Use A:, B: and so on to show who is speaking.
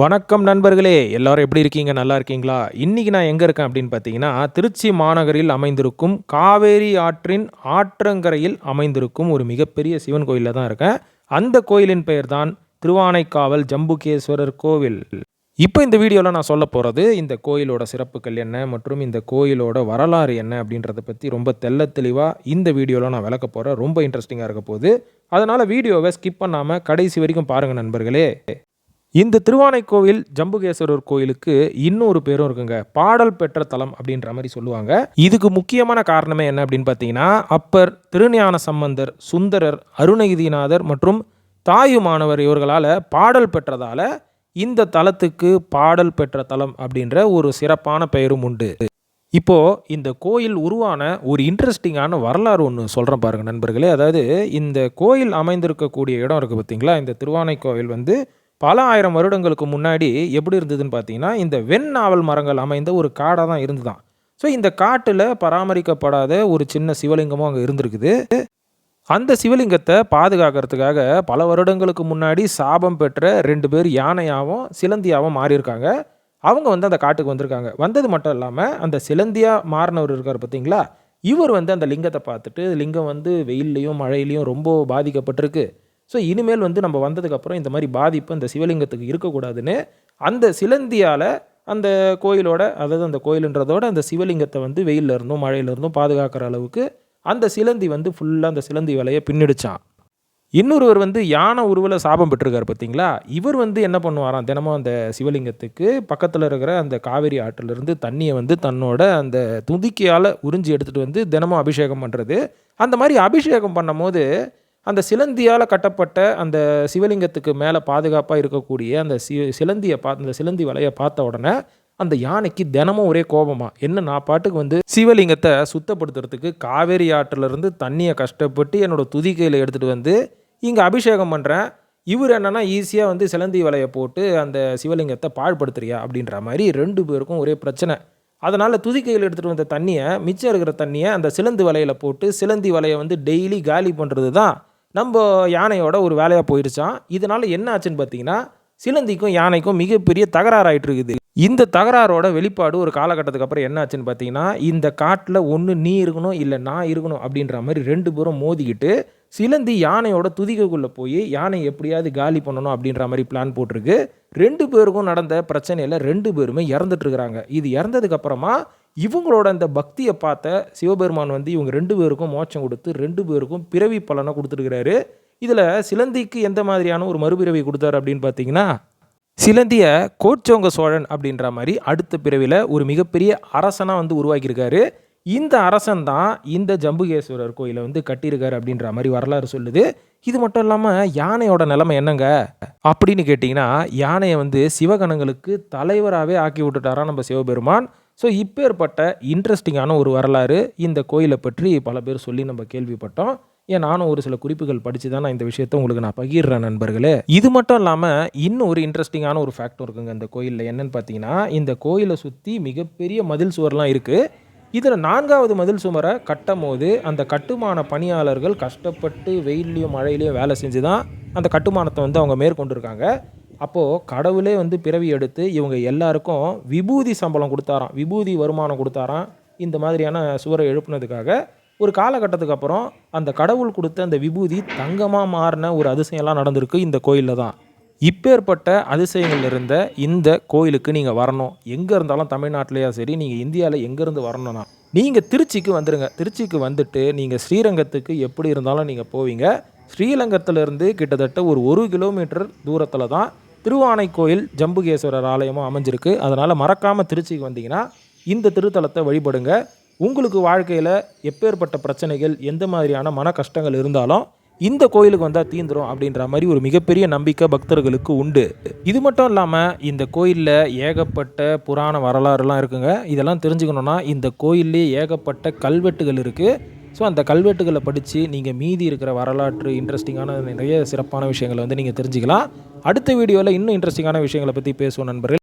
A: வணக்கம் நண்பர்களே எல்லாரும் எப்படி இருக்கீங்க நல்லா இருக்கீங்களா இன்னைக்கு நான் எங்கே இருக்கேன் அப்படின்னு பார்த்தீங்கன்னா திருச்சி மாநகரில் அமைந்திருக்கும் காவேரி ஆற்றின் ஆற்றங்கரையில் அமைந்திருக்கும் ஒரு மிகப்பெரிய சிவன் கோயிலில் தான் இருக்கேன் அந்த கோயிலின் பெயர் தான் திருவானைக்காவல் ஜம்புகேஸ்வரர் கோவில் இப்போ இந்த வீடியோவில் நான் சொல்ல போகிறது இந்த கோயிலோட சிறப்புகள் என்ன மற்றும் இந்த கோயிலோட வரலாறு என்ன அப்படின்றத பற்றி ரொம்ப தெல்ல தெளிவாக இந்த வீடியோவில் நான் விளக்க போகிறேன் ரொம்ப இன்ட்ரெஸ்டிங்காக இருக்க போகுது அதனால் வீடியோவை ஸ்கிப் பண்ணாமல் கடைசி வரைக்கும் பாருங்கள் நண்பர்களே இந்த திருவானைக்கோவில் ஜம்புகேஸ்வரர் கோயிலுக்கு இன்னொரு பேரும் இருக்குங்க பாடல் பெற்ற தலம் அப்படின்ற மாதிரி சொல்லுவாங்க இதுக்கு முக்கியமான காரணமே என்ன அப்படின்னு பார்த்தீங்கன்னா அப்பர் திருஞான சம்பந்தர் சுந்தரர் அருணகிதிநாதர் மற்றும் தாயு மாணவர் இவர்களால் பாடல் பெற்றதால இந்த தலத்துக்கு பாடல் பெற்ற தலம் அப்படின்ற ஒரு சிறப்பான பெயரும் உண்டு இப்போ இந்த கோயில் உருவான ஒரு இன்ட்ரெஸ்டிங்கான வரலாறு ஒன்று சொல்கிறேன் பாருங்கள் நண்பர்களே அதாவது இந்த கோயில் அமைந்திருக்கக்கூடிய இடம் இருக்குது பார்த்தீங்களா இந்த திருவானை கோயில் வந்து பல ஆயிரம் வருடங்களுக்கு முன்னாடி எப்படி இருந்ததுன்னு பார்த்தீங்கன்னா இந்த வெண் நாவல் மரங்கள் அமைந்த ஒரு காடாக தான் இருந்துதான் ஸோ இந்த காட்டில் பராமரிக்கப்படாத ஒரு சின்ன சிவலிங்கமும் அங்கே இருந்திருக்குது அந்த சிவலிங்கத்தை பாதுகாக்கிறதுக்காக பல வருடங்களுக்கு முன்னாடி சாபம் பெற்ற ரெண்டு பேர் யானையாகவும் சிலந்தியாகவும் மாறியிருக்காங்க அவங்க வந்து அந்த காட்டுக்கு வந்திருக்காங்க வந்தது மட்டும் இல்லாமல் அந்த சிலந்தியாக மாறினவர் இருக்கார் பார்த்தீங்களா இவர் வந்து அந்த லிங்கத்தை பார்த்துட்டு லிங்கம் வந்து வெயில்லையும் மழையிலையும் ரொம்ப பாதிக்கப்பட்டிருக்கு ஸோ இனிமேல் வந்து நம்ம வந்ததுக்கப்புறம் இந்த மாதிரி பாதிப்பு அந்த சிவலிங்கத்துக்கு இருக்கக்கூடாதுன்னு அந்த சிலந்தியால் அந்த கோயிலோட அதாவது அந்த கோயிலுன்றதோட அந்த சிவலிங்கத்தை வந்து வெயிலில் இருந்தும் இருந்தும் பாதுகாக்கிற அளவுக்கு அந்த சிலந்தி வந்து ஃபுல்லாக அந்த சிலந்தி வேலையை பின்னிடுச்சான் இன்னொருவர் வந்து யானை உருவில் சாபம் பெற்றிருக்கார் பார்த்தீங்களா இவர் வந்து என்ன பண்ணுவாராம் தினமும் அந்த சிவலிங்கத்துக்கு பக்கத்தில் இருக்கிற அந்த காவேரி ஆற்றிலிருந்து தண்ணியை வந்து தன்னோட அந்த துதிக்கியால் உறிஞ்சி எடுத்துகிட்டு வந்து தினமும் அபிஷேகம் பண்ணுறது அந்த மாதிரி அபிஷேகம் பண்ணும் போது அந்த சிலந்தியால் கட்டப்பட்ட அந்த சிவலிங்கத்துக்கு மேலே பாதுகாப்பாக இருக்கக்கூடிய அந்த சி சிலந்தியை பார்த்து அந்த சிலந்தி வலையை பார்த்த உடனே அந்த யானைக்கு தினமும் ஒரே கோபமாக என்ன நான் பாட்டுக்கு வந்து சிவலிங்கத்தை சுத்தப்படுத்துறதுக்கு காவேரி ஆற்றிலிருந்து தண்ணியை கஷ்டப்பட்டு என்னோடய துதிக்கையில் எடுத்துகிட்டு வந்து இங்கே அபிஷேகம் பண்ணுறேன் இவர் என்னென்னா ஈஸியாக வந்து சிலந்தி வலையை போட்டு அந்த சிவலிங்கத்தை பாழ்படுத்துறியா அப்படின்ற மாதிரி ரெண்டு பேருக்கும் ஒரே பிரச்சனை அதனால் துதிக்கையில் எடுத்துகிட்டு வந்த தண்ணியை மிச்சம் இருக்கிற தண்ணியை அந்த சிலந்தி வலையில் போட்டு சிலந்தி வலையை வந்து டெய்லி காலி பண்ணுறது தான் நம்ம யானையோட ஒரு வேலையாக போயிடுச்சான் இதனால் என்ன ஆச்சுன்னு பார்த்தீங்கன்னா சிலந்திக்கும் யானைக்கும் மிகப்பெரிய தகராறு ஆகிட்டு இருக்குது இந்த தகராறோட வெளிப்பாடு ஒரு காலகட்டத்துக்கு அப்புறம் என்ன ஆச்சுன்னு பார்த்தீங்கன்னா இந்த காட்டில் ஒன்று நீ இருக்கணும் இல்லை நான் இருக்கணும் அப்படின்ற மாதிரி ரெண்டு பேரும் மோதிக்கிட்டு சிலந்தி யானையோட துதிக்கைக்குள்ளே போய் யானை எப்படியாவது காலி பண்ணணும் அப்படின்ற மாதிரி பிளான் போட்டிருக்கு ரெண்டு பேருக்கும் நடந்த பிரச்சனையில் ரெண்டு பேருமே இறந்துட்டுருக்குறாங்க இது இறந்ததுக்கப்புறமா இவங்களோட அந்த பக்தியை பார்த்த சிவபெருமான் வந்து இவங்க ரெண்டு பேருக்கும் மோட்சம் கொடுத்து ரெண்டு பேருக்கும் பிறவி பலனை கொடுத்துருக்கிறாரு இதில் சிலந்திக்கு எந்த மாதிரியான ஒரு மறுபிறவி கொடுத்தாரு அப்படின்னு பார்த்தீங்கன்னா சிலந்தியை கோச்சோங்க சோழன் அப்படின்ற மாதிரி அடுத்த பிறவியில் ஒரு மிகப்பெரிய அரசனாக வந்து உருவாக்கியிருக்காரு இந்த அரசன் தான் இந்த ஜம்புகேஸ்வரர் கோயிலை வந்து கட்டியிருக்காரு அப்படின்ற மாதிரி வரலாறு சொல்லுது இது மட்டும் இல்லாமல் யானையோட நிலைமை என்னங்க அப்படின்னு கேட்டிங்கன்னா யானையை வந்து சிவகணங்களுக்கு தலைவராகவே ஆக்கி விட்டுட்டாரா நம்ம சிவபெருமான் ஸோ இப்பேற்பட்ட இன்ட்ரெஸ்டிங்கான ஒரு வரலாறு இந்த கோயிலை பற்றி பல பேர் சொல்லி நம்ம கேள்விப்பட்டோம் ஏன் நானும் ஒரு சில குறிப்புகள் படித்து தான் நான் இந்த விஷயத்த உங்களுக்கு நான் பகிர்றேன் நண்பர்களே இது மட்டும் இல்லாமல் இன்னும் ஒரு இன்ட்ரெஸ்டிங்கான ஒரு ஃபேக்டும் இருக்குங்க இந்த கோயிலில் என்னென்னு பார்த்தீங்கன்னா இந்த கோயிலை சுற்றி மிகப்பெரிய மதில் சுவர்லாம் இருக்குது இதில் நான்காவது மதில் சுமரை கட்டும் போது அந்த கட்டுமான பணியாளர்கள் கஷ்டப்பட்டு வெயில்லையும் மழையிலையும் வேலை செஞ்சு தான் அந்த கட்டுமானத்தை வந்து அவங்க மேற்கொண்டிருக்காங்க அப்போது கடவுளே வந்து பிறவி எடுத்து இவங்க எல்லாருக்கும் விபூதி சம்பளம் கொடுத்தாராம் விபூதி வருமானம் கொடுத்தாராம் இந்த மாதிரியான சுவரை எழுப்புனதுக்காக ஒரு காலகட்டத்துக்கு அப்புறம் அந்த கடவுள் கொடுத்த அந்த விபூதி தங்கமாக மாறின ஒரு அதிசயம்லாம் நடந்திருக்கு இந்த கோயிலில் தான் இப்பேற்பட்ட அதிசயங்கள் இருந்த இந்த கோயிலுக்கு நீங்கள் வரணும் எங்கே இருந்தாலும் தமிழ்நாட்டிலேயா சரி நீங்கள் இந்தியாவில் எங்கேருந்து வரணும்னா நீங்கள் திருச்சிக்கு வந்துடுங்க திருச்சிக்கு வந்துட்டு நீங்கள் ஸ்ரீரங்கத்துக்கு எப்படி இருந்தாலும் நீங்கள் போவீங்க ஸ்ரீரங்கத்திலேருந்து கிட்டத்தட்ட ஒரு ஒரு கிலோமீட்டர் தூரத்தில் தான் திருவானைக்கோயில் ஜம்புகேஸ்வரர் ஆலயமும் அமைஞ்சிருக்கு அதனால் மறக்காமல் திருச்சிக்கு வந்தீங்கன்னா இந்த திருத்தலத்தை வழிபடுங்க உங்களுக்கு வாழ்க்கையில் எப்பேற்பட்ட பிரச்சனைகள் எந்த மாதிரியான மன கஷ்டங்கள் இருந்தாலும் இந்த கோயிலுக்கு வந்தால் தீந்துரும் அப்படின்ற மாதிரி ஒரு மிகப்பெரிய நம்பிக்கை பக்தர்களுக்கு உண்டு இது மட்டும் இல்லாமல் இந்த கோயிலில் ஏகப்பட்ட புராண வரலாறுலாம் இருக்குங்க இதெல்லாம் தெரிஞ்சுக்கணுன்னா இந்த கோயில்லேயே ஏகப்பட்ட கல்வெட்டுகள் இருக்குது ஸோ அந்த கல்வெட்டுகளை படித்து நீங்கள் மீதி இருக்கிற வரலாற்று இன்ட்ரெஸ்டிங்கான நிறைய சிறப்பான விஷயங்களை வந்து நீங்கள் தெரிஞ்சுக்கலாம் அடுத்த வீடியோவில் இன்னும் இன்ட்ரெஸ்டிங்கான விஷயங்களை பற்றி பேசுவோம் நண்பர்கள்